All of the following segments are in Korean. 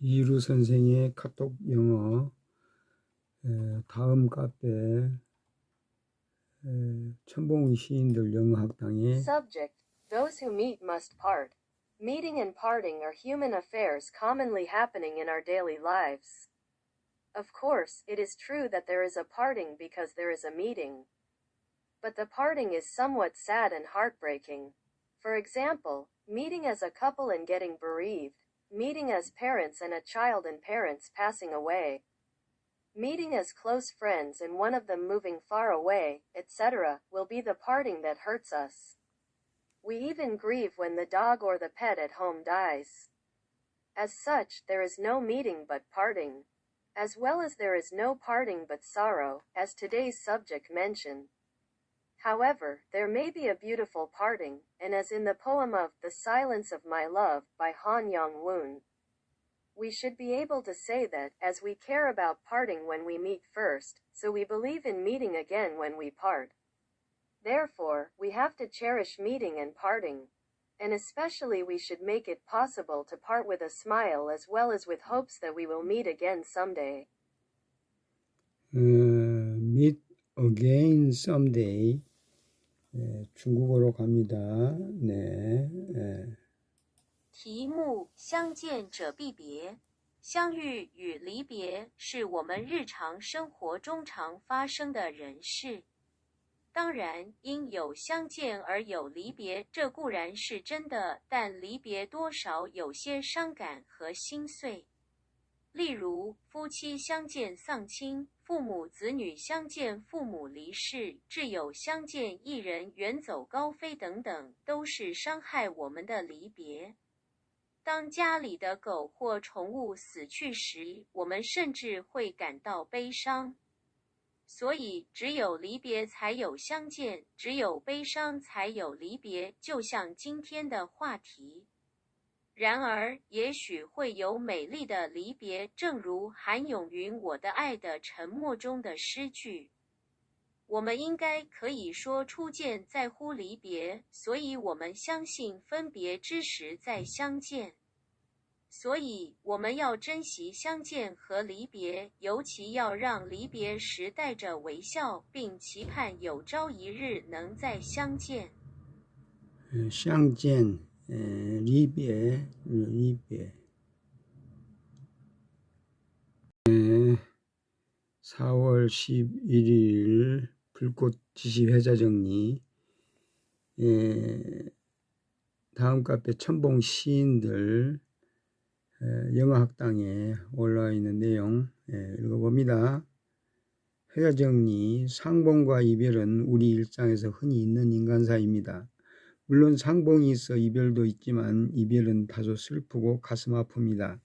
이루 선생의 카톡 영어 에, 다음 카페 에, 천봉 시인들 영어 학당에 Subject Those who meet must part. Meeting and parting are human affairs commonly happening in our daily lives. Of course, it is true that there is a parting because there is a meeting. But the parting is somewhat sad and heartbreaking. For example, meeting as a couple and getting bereaved, meeting as parents and a child and parents passing away, meeting as close friends and one of them moving far away, etc., will be the parting that hurts us. We even grieve when the dog or the pet at home dies. As such, there is no meeting but parting. As well as there is no parting but sorrow, as today's subject mentioned. However, there may be a beautiful parting, and as in the poem of The Silence of My Love by Han Yong Woon, we should be able to say that, as we care about parting when we meet first, so we believe in meeting again when we part. Therefore, we have to cherish meeting and parting. And especially we should make it possible to part with a smile as well as with hopes that we will meet again someday. 어, meet again someday 에, 중국어로 갑니다. 네. 에. 题目：相见者必别。相遇与离别是我们日常生活中常发生的人事。当然，因有相见而有离别，这固然是真的，但离别多少有些伤感和心碎。 例如，夫妻相见丧亲，父母子女相见父母离世，挚友相见一人远走高飞等等，都是伤害我们的离别。当家里的狗或宠物死去时，我们甚至会感到悲伤。所以，只有离别才有相见，只有悲伤才有离别，就像今天的话题。然而，也许会有美丽的离别，正如韩永云《我的爱的沉默》中的诗句。我们应该可以说初见在乎离别，所以我们相信分别之时再相见。所以，我们要珍惜相见和离别，尤其要让离别时带着微笑，并期盼有朝一日能再相见。 에, 相见 리비에 음, 리비에 4월 11일 불꽃 지시 회자 정리 예, 다음 카페 천봉 시인들 영어학당에 올라와 있는 내용 예, 읽어봅니다. 회자 정리 상봉과 이별은 우리 일상에서 흔히 있는 인간사입니다. 물론 상봉이 있어 이별도 있지만 이별은 다소 슬프고 가슴 아픕니다.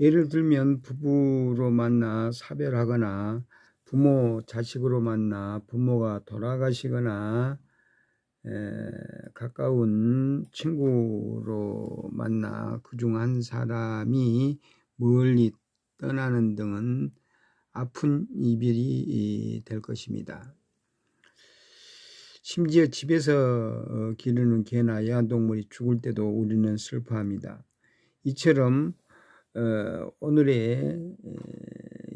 예를 들면 부부로 만나 사별하거나 부모 자식으로 만나 부모가 돌아가시거나 에, 가까운 친구로 만나 그 중 한 사람이 멀리 떠나는 등은 아픈 이별이 될 것입니다. 심지어 집에서 어, 기르는 개나 애완동물이 죽을 때도 우리는 슬퍼합니다. 이처럼 어, 오늘의 에,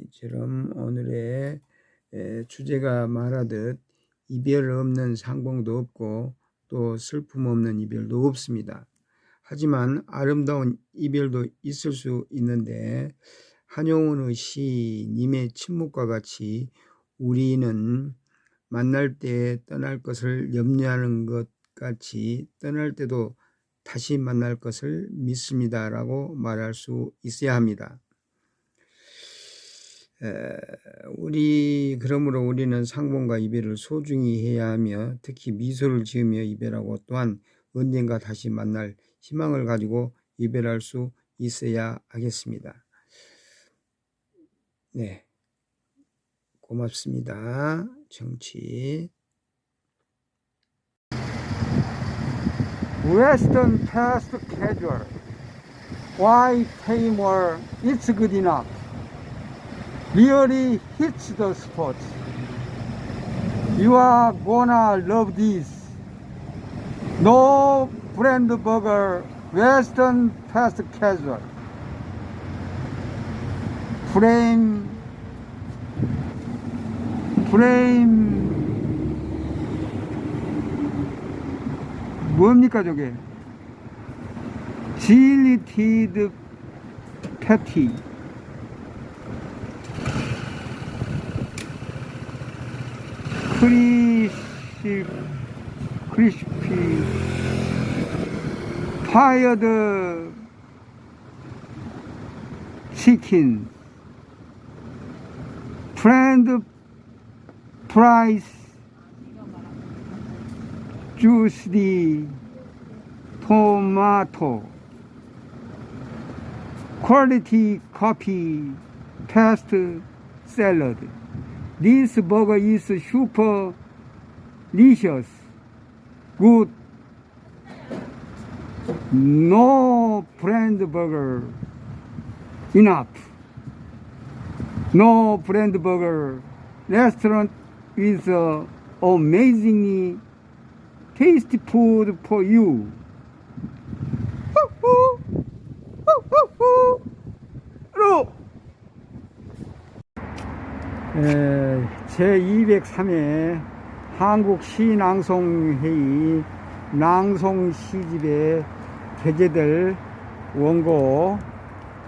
이처럼 오늘의 에, 주제가 말하듯 이별 없는 상봉도 없고 또 슬픔 없는 이별도 없습니다. 하지만 아름다운 이별도 있을 수 있는데 한용운의 시 님의 침묵과 같이 우리는 만날 때 떠날 것을 염려하는 것 같이 떠날 때도 다시 만날 것을 믿습니다 라고 말할 수 있어야 합니다. 에, 우리 그러므로 우리는 상봉과 이별을 소중히 해야 하며 특히 미소를 지으며 이별하고 또한 언젠가 다시 만날 희망을 가지고 이별할 수 있어야 하겠습니다. 네. 고맙습니다. 정치. Western fast casual. Why more? It's good enough. Really hits the spot. You are gonna love this. No brand burger, Western fast casual. 프레임 프레임 뭡니까 저게? 질리티드 패티. 크리시 크리스피 파이어드 치킨 프렌드 프라이스 주스디 토마토 퀄리티 커피 패스트 샐러드 This burger is super delicious good no brand burger enough no brand burger restaurant with uh, amazingly tasty food for you. 제203회 한국 시낭송회의 낭송 시집에 게재될 원고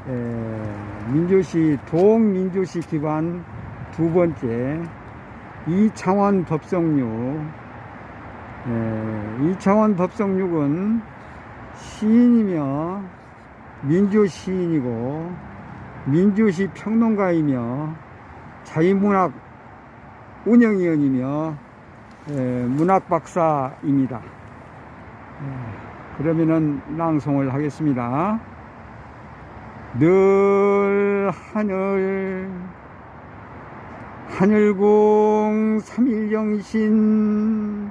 에, 민조시 동민조시 기관 두 번째 이창원 법성육 에, 이창원 법성육은 시인이며 민조 시인이고 민조시 평론가이며 자유문학 운영위원이며 에, 문학 박사입니다. 에, 그러면은 낭송을 하겠습니다. 늘 하늘 하늘궁 삼일영신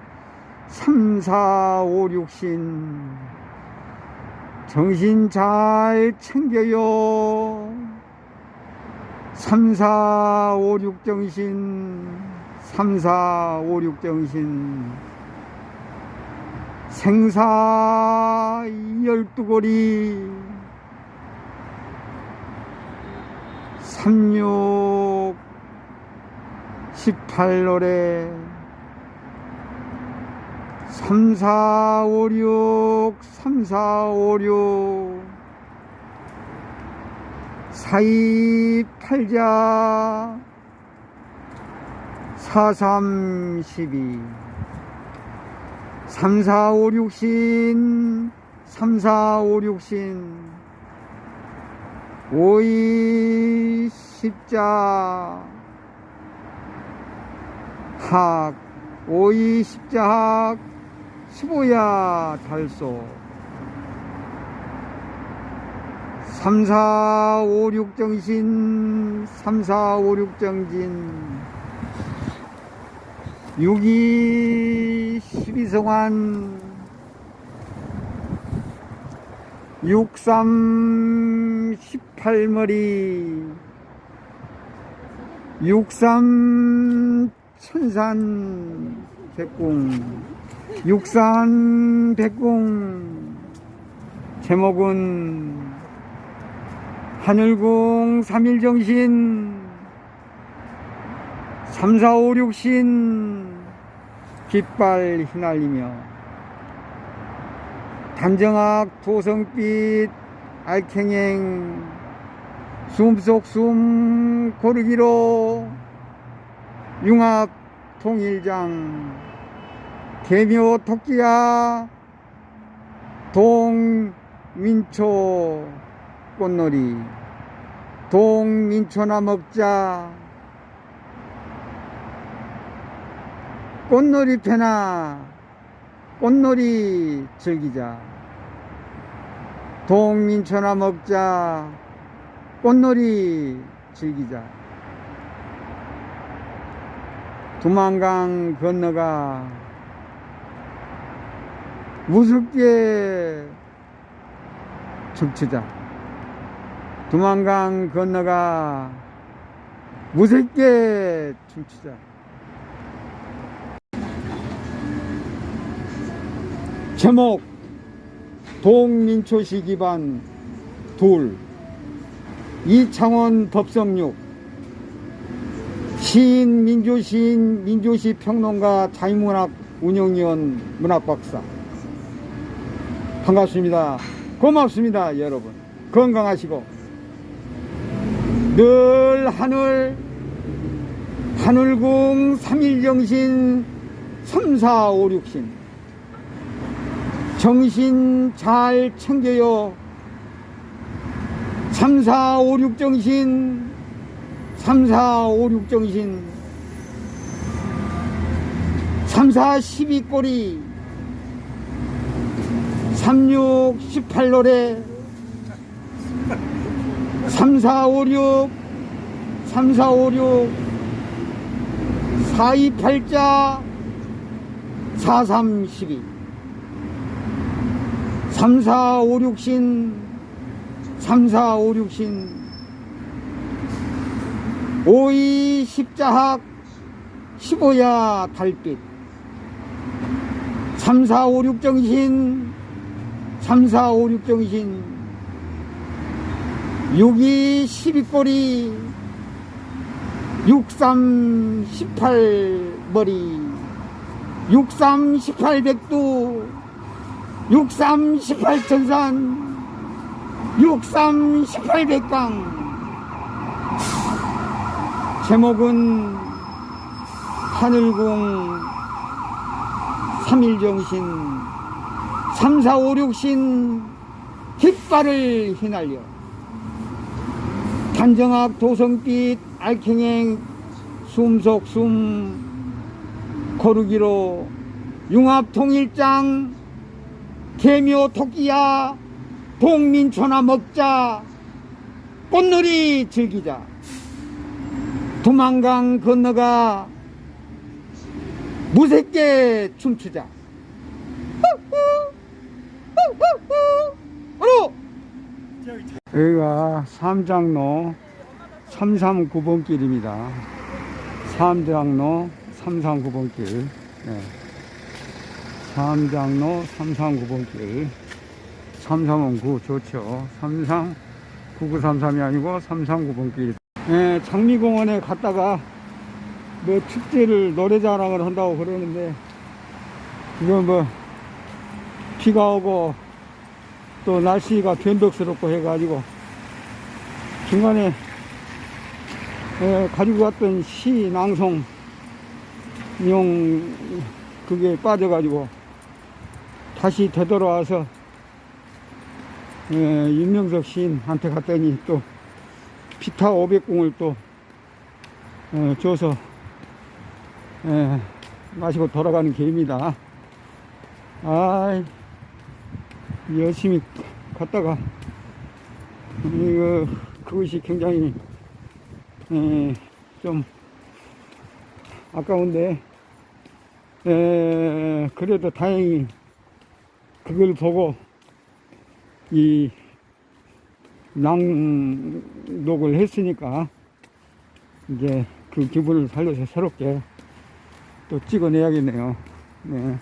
삼사오육신 정신 잘 챙겨요. 삼사오육정신 삼사오육정신 생사 열두고리 삼 육 십팔노래. 삼사오육 삼사오육. 사이팔자. 사삼십이. 삼사오육신. 삼사오육신. 오이 십자 학 오이 십자학 십오야 달소. 삼사오육 정신 삼사오육 정진. 육이 십이성환. 육삼 십팔머리. 육삼 천산 백궁 육산 백궁 제목은 하늘궁 삼일정신 삼사오육신 깃발 휘날리며 단정학 도성빛 알캥행 숨속 숨 고르기로 융합 통일장 개묘 토끼야 동민초 꽃놀이 동민초나 먹자. 꽃놀이 패나 꽃놀이 즐기자. 동민초나 먹자 꽃놀이 즐기자 두만강 건너가 무섭게 춤추자. 두만강 건너가 무섭게 춤추자. 제목 동민초시 기반 둘. 이창원 법성육 시인 민조시인 민조시 평론가 자유문학 운영위원 문학박사. 반갑습니다. 고맙습니다 여러분. 건강하시고. 늘 하늘 하늘궁 삼일정신 삼사오육신. 정신 잘 챙겨요. 삼사오육 정신 삼사오육 정신. 삼사 십이꼬리. 삼육 십팔노래. 삼사오육. 삼사오육. 사이팔자. 사삼십이. 삼사오육신. 삼사오육신 오이 십자학 십오야 달빛. 삼사오육 정신 삼사오육 정신. 육이 십이꼬리. 육삼 십팔머리. 육삼 십팔백두. 육삼 십팔천산. 육삼 십팔백강 제목은 하늘궁 삼일정신 삼사오육신 깃발을 휘날려 단정학 도성빛 알캥행 숨속 숨 거르기로 융합통일장 개묘 토끼야 동민초나 먹자 꽃놀이 즐기자 도망강 건너가 무색게 춤추자 바로 여기가 삼장로 339번 길입니다. 삼장로 339번 길. 네. 삼장로 339번 길. 339 좋죠. 삼상 9933이 아니고 339번 길. 네, 장미공원에 갔다가 뭐 축제를 노래자랑을 한다고 그러는데 지금 뭐 비가 오고 또 날씨가 변덕스럽고 해가지고 중간에 에, 가지고 왔던 시 낭송용 그게 빠져가지고 다시 되돌아와서 에, 윤명석 시인한테 갔더니 또 피타 500공을 또 에, 줘서 에, 마시고 돌아가는 길입니다. 아이 열심히 갔다가 이거 그것이 굉장히 에, 좀 아까운데 에, 그래도 다행히 그걸 보고 이 낭독을 했으니까 이제 그 기분을 살려서 새롭게 또 찍어내야겠네요. 네.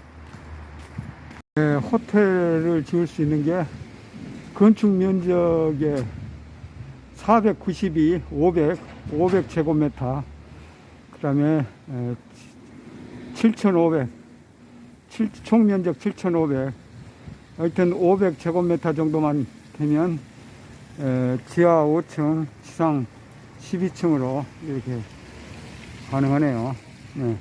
네, 호텔을 지을 수 있는 게 건축 면적의 492, 500, 500 제곱미터, 그 다음에 7,500, 총 면적 7,500, 하여튼 500 제곱미터 정도만 되면 에, 지하 5층, 지상 12층으로 이렇게 가능하네요. 네.